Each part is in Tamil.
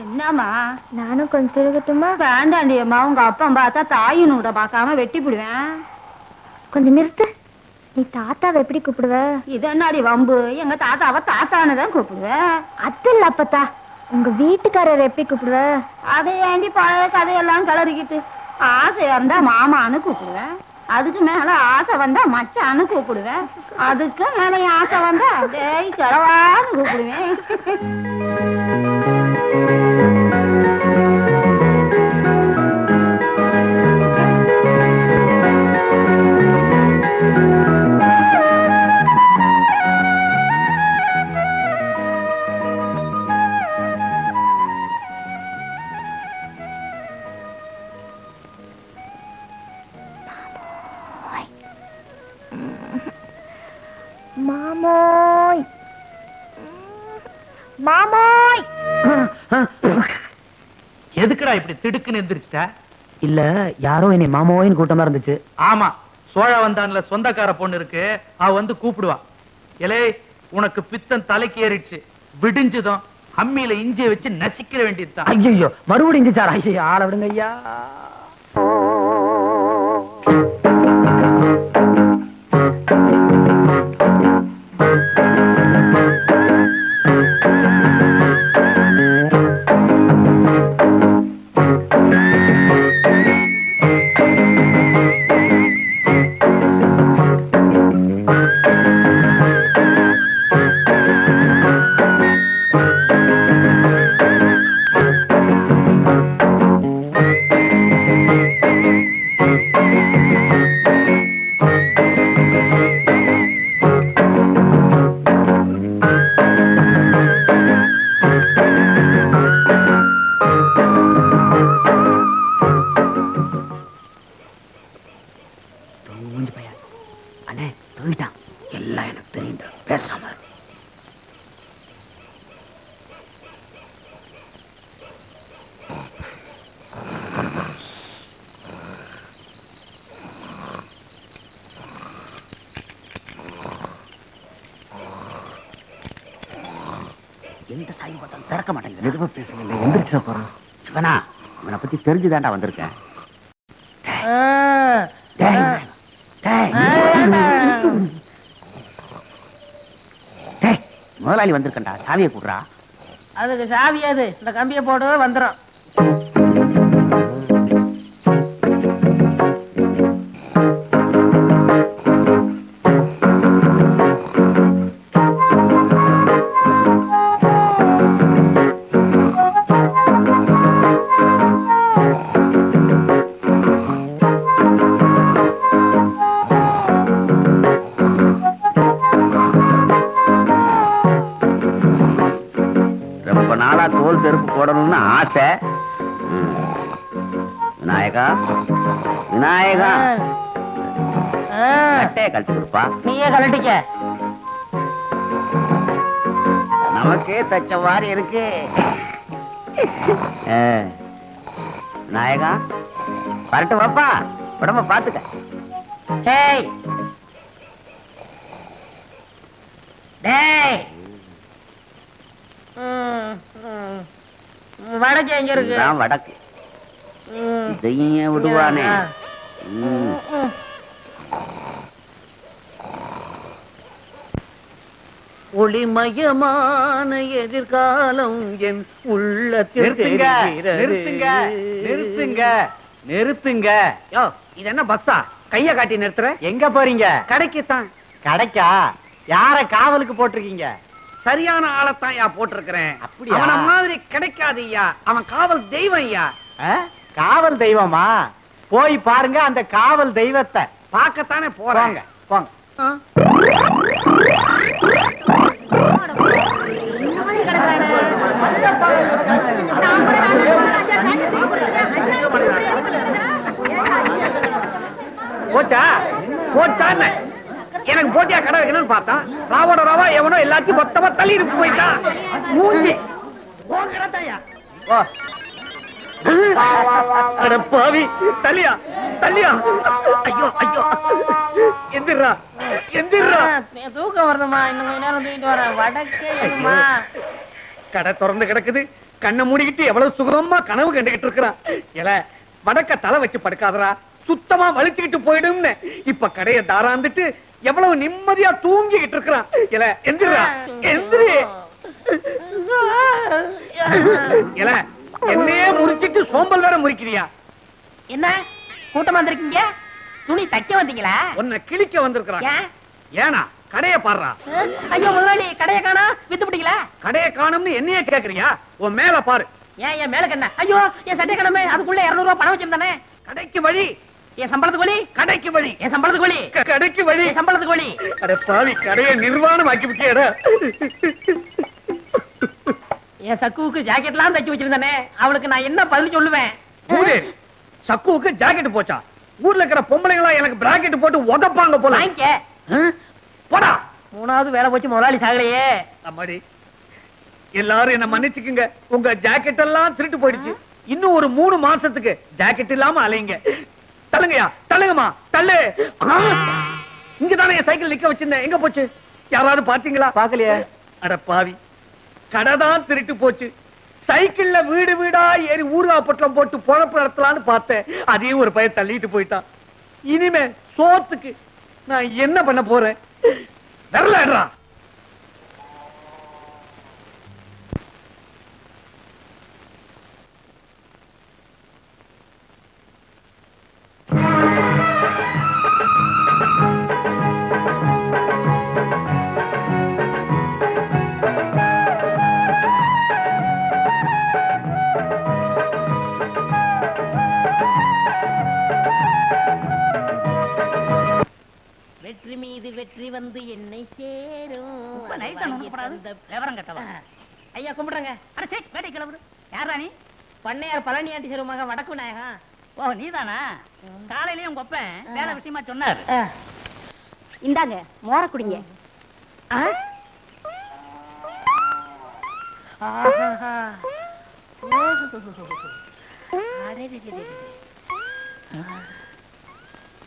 என்னம்மா? நானும் கொஞ்சம் திருகட்டுமா வேண்டாண்டி அம்மா உங்க அப்பா பார்த்தா தாயின் கூட பார்க்காம வெட்டி விடுவேன் கொஞ்சம் நிறுத்து. நீ தாத்தாவை எப்படி கூப்பிடுவ? இது என்னடி வம்பு? எங்க தாத்தாவை தாத்தான்னு தான் கூப்பிடுவேன் அது இல்ல அப்பத்தா உங்க வீட்டுக்காரர் எப்படி கூப்பிடுவ? அதை ஏண்டி பழைய கதையெல்லாம் கிளறிக்கிட்டு ஆசையா இருந்தா மாமான்னு கூப்பிடுவேன் அதுக்கு மேல ஆசை வந்தா மச்சான்னு கூப்பிடுவேன் அதுக்கு மேல ஆசை வந்தா டேய் கிழவான்னு கூப்பிடுவேன். மாமோய் எதுக்குடா இப்படி திடுக்குன்னு எந்திரிச்சிட்ட? இல்ல யாரோ என்னை மாமாவோயின் கூட்டமா இருந்துச்சு. ஆமா சோழ வந்தான்ல சொந்தக்கார பொண்ணு இருக்கு அவ வந்து கூப்பிடுவா. எலே உனக்கு பித்தம் தலைக்கு ஏறிடுச்சு. விடிஞ்சதும் அம்மியில இஞ்சிய வச்சு நசிக்கிற வேண்டியதுதான். ஐயோ மறுபடியும் சார் ஐயோ ஆள விடுங்க ஐயா. எந்த பார்த்தாலும் திறக்க மாட்டேங்குது எதுவும் பேசுங்க எந்திரிச்சிட போறான். சிவனா இவனை பத்தி தெரிஞ்சுதான்டா வந்திருக்கேன். முதலாளி வந்திருக்கண்டா சாவியை கூடுறா. அதுக்கு சாவி அது. இந்த கம்பியை போடு வந்துடும் விநாயகா விநாயகா. கட்டைய கழட்டி கொடுப்பா. நீயே கலட்டிக்க நமக்கே தச்ச மாதிரி இருக்கு. விநாயகா வரட்டு வாப்பா. உடம்ப பாத்துக்க. டேய். டேய். வடக்கு எங்க இருக்கு? வடக்கு. இதையும் விடுவானே. ஒளிமயமான எதிர்காலம் என் உள்ளத்தில் நிறுத்துங்க. நிறுத்துங்க நிறுத்துங்க நிறுத்துங்க. யோ இது என்ன பஸ்ஸா? கைய காட்டி நிறுத்துற? எங்க போறீங்க? கடைக்கு தான் கடைக்கா? யார காவலுக்கு போட்டிருக்கீங்க? சரியான ஆளைத்தான் யா போட்டிருக்கிறேன். அப்படியா? அவன மாதிரி கிடைக்காது ஐயா அவன் காவல் தெய்வம் ஐயா காவல் தெய்வமா? போய் பாருங்க அந்த காவல் தெய்வத்தை. பார்க்கத்தானே போறாங்க போங்க போச்சா? போச்சான்னு. எனக்கு போட்டியா கடை வைக்கணும்னு பார்த்தான். ராவோட ராவா எவனோ எல்லாத்தையும் மொத்தமா தள்ளி போயிட்டான். மூஞ்சி. வா. அட பாவி. தள்ளியா? தள்ளியா? ஐயோ ஐயோ. எந்திரா. எந்திரா. தூக்கம் வருதுமா இன்னும் கொஞ்ச நேரம் தூக்கிட்டு வரேன் வடக்கே எதுமா கடை திறந்து கிடக்குது. கண்ணை மூடிக்கிட்டு எவ்வளவு சுகமா கனவு கண்டுகிட்டு இருக்கிறான். இல்ல வடக்க தலை வச்சு படுக்காதடா. சுத்தமா வலிச்சுக்கிட்டு போயிடும்னு. இப்ப கடைய தாராந்துட்டு எவ்வளவு நிம்மதியா தூங்கிக்கிட்டு இருக்கிறான். இல்ல எந்திரா. எந்திரி. இல்ல என்னையே முறிச்சிட்டு சோம்பல் வேற முறிக்கிறியா? என்ன? கூட்டமா வந்திருக்கீங்க? துணி தைக்க வந்தீங்களா? உன்னை கிழிக்க வந்திருக்கிறான். ஏன்? கடைய பாடுறா. ஐயோ முதலாளி கடையை காணா? வித்து பிடிக்கல? கடைய காணும்னு என்னையே கேக்குறியா? உன் மேல பாரு. ஏன் என் மேல என்ன ஐயோ என் சட்டை கடமை அதுக்குள்ள இருநூறு ரூபாய் பணம் வச்சிருந்தானே? கடைக்கு வழி. என் சம்பளத்துக்கு வழி? கடைக்கு வழி. என் சம்பளத்துக்கு வழி? கடைக்கு வழி. சம்பளத்துக்கு வழி? அட பாவி கடைய நிர்வாணம் ஆக்கி விட்டியடா. என் சக்குவுக்கு ஜாக்கெட்லாம் தைச்சு வச்சிருந்தானே அவளுக்கு நான் என்ன பதில் சொல்லுவேன்? சக்குவுக்கு ஜாக்கெட் போச்சா? ஊர்ல இருக்கிற பொம்பளைங்களா எனக்கு பிராக்கெட் போட்டு உதப்பாங்க போல? போடா. மூணாவது வேலை போச்சு முதலாளி சாகலையே. அம்மாடி எல்லாரும் என்ன மன்னிச்சுக்குங்க. உங்க ஜாக்கெட் எல்லாம் திருட்டு போயிடுச்சு. இன்னும் ஒரு மூணு மாசத்துக்கு ஜாக்கெட் இல்லாம அலைங்க தள்ளுங்கயா தள்ளுங்கம்மா தள்ளு. ஆ! இங்கதானே என் சைக்கிள் நிக்க வச்சிருந்தேன். எங்க போச்சு? யாராவது பாத்தீங்களா? பாக்கலையே. அட பாவி. கடை தான் திருட்டு போச்சு. சைக்கிள்ல வீடு வீடா ஏறி ஊர்கா பட்டம் போட்டு பொழப்பு நடத்தலாம்னு பார்த்தேன். அதையும் ஒரு பையன் தள்ளிட்டு போயிட்டான். இனிமே சோத்துக்கு நான் என்ன பண்ண போறேன்? வரலாடுறான் வெற்றி மீது வெற்றி வந்து என்னை சேரும். ஐயா கும்பிடுறேங்க. அட சே வேட்டை கிளம்பு யாரா நீ பண்ணையார் பழனி மகன் வடக்கு விநாயகம் ஓ நீதானா? காலையிலயே உங்க ஒப்பன் வேலை விஷயமா சொன்னாரு. இந்தாங்க மோர குடிங்க.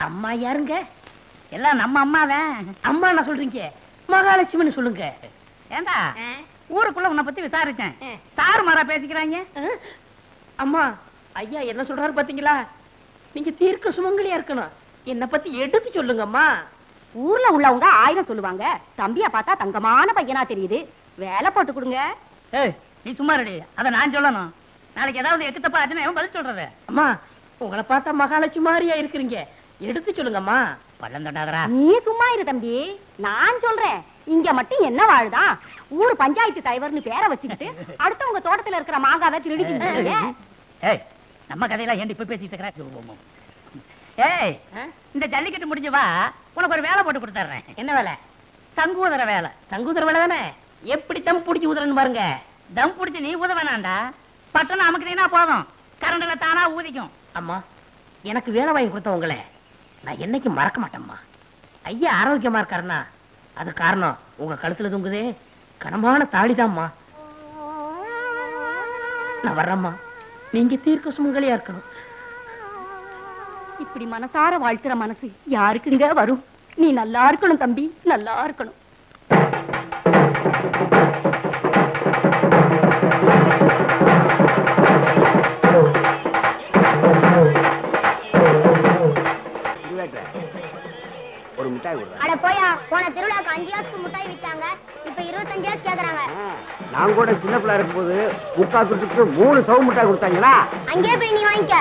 அம்மா யாருங்க? எல்லாம் நம்ம அம்மாதான் அம்மா என்ன சொல்றீங்க? மகாலட்சுமின்னு சொல்லுங்க. ஏண்டா? ஊருக்குள்ள உன்னை பத்தி விசாரிச்சேன். சாரு மாறா பேசிக்கிறாங்க. அம்மா ஐயா என்ன சொல்றாரு பாத்தீங்களா? நீங்க தீர்க்க சுமங்கலியா இருக்கணும். என்ன பத்தி எடுத்து சொல்லுங்கம்மா. ஊர்ல உள்ளவங்க ஆயிரம் சொல்லுவாங்க. தம்பிய பார்த்தா தங்கமான பையனா தெரியுது. வேலை போட்டு கொடுங்க. நீ சும்மா ரெடி அத நான் சொல்லணும். நாளைக்கு ஏதாவது எக்கு தப்பா ஆச்சுன்னா பதில் சொல்றது. அம்மா. உங்களை பார்த்தா மகாலட்சுமி மாதிரியா இருக்கிறீங்க. எடுத்து சொல்லுங்கம்மா. பள்ளம் தண்டாதரா நீ சும்மா இரு தம்பி. நான் சொல்றேன். இங்க மட்டும் என்ன வாழுதா? ஊர் பஞ்சாயத்து தலைவர்னு பேரை வச்சுக்கிட்டு அடுத்தவங்க தோட்டத்துல இருக்கிற மாங்காவை திருடிக்கிட்டு ஏய் நம்ம கதையெல்லாம் ஏன் இப்ப பேசிட்டு இருக்கிற? ஏய் இந்த ஜல்லிக்கட்டு முடிஞ்சு வா. உனக்கு ஒரு வேலை போட்டு கொடுத்துறேன் என்ன வேலை? தங்குவதற வேலை. தங்குதர வேலை தானே? எப்படி தம் பிடிச்சி உதறன்னு பாருங்க. தம் புடிச்சு நீ ஊத வேணாண்டா பட்டணம் அமுக்குனீங்கன்னா போதும். கரண்ட்ல தானா ஊதிக்கும். அம்மா எனக்கு வேலை வாங்கி கொடுத்தவங்கள. நான் என்னைக்கு மறக்க மாட்டேம்மா. ஐயா ஆரோக்கியமா இருக்காருன்னா அது காரணம் உங்க கழுத்துல தொங்குதே. கனமான தாடிதாம்மா. நான் வர்றேம்மா. நீங்க தீர்க்க சுமங்கலியா இருக்கணும். இப்படி மனசார வாழ்த்துற மனசு யாருக்குங்க வரும்? நீ நல்லா இருக்கணும் தம்பி நல்லா இருக்கணும். ஒரு மிட்டாய் கொடுறேன். அட போயா போன திருவிழாக்கு அஞ்சாயிரத்துக்கு முட்டாய் வித்தாங்க. இப்ப இருபத்தஞ்சாயிரம் கேக்குறாங்க. நான் கூட சின்ன பிள்ளை இருக்கும்போது முக்கா துட்டுக்கு மூணு சவு மிட்டாய் கொடுத்தாங்களா? அங்கேயே போய் நீ வாங்கிக்க.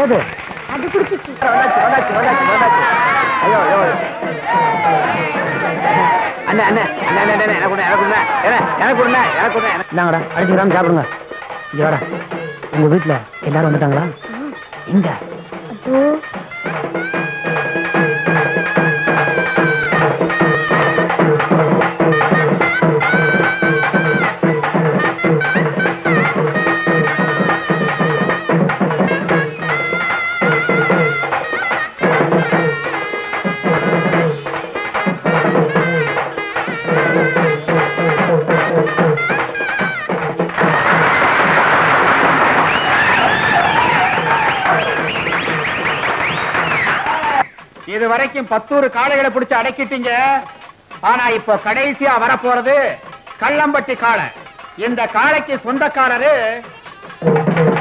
ஏது அது குடிச்சிச்சு. வந்தாச்சு வந்தாச்சு வந்தாச்சு வந்தாச்சு ஐயோ ஐயோ. அண்ணே அண்ணே அண்ணே அண்ணே அண்ணே எனக்கு எனக்கு எனக்கு எனக்கு இந்தாங்கடா அடிச்சு கிராம் சாப்பிடுங்க. இங்க வாடா. உங்க வீட்டுல எல்லாரும் வந்துட்டாங்களா? எங்க இது வரைக்கும் பத்தூறு காளைகளை பிடிச்சு அடக்கிட்டீங்க. ஆனா இப்போ கடைசியா வரப்போறது கள்ளம்பட்டி காளை. இந்த காளைக்கு சொந்தக்காரரு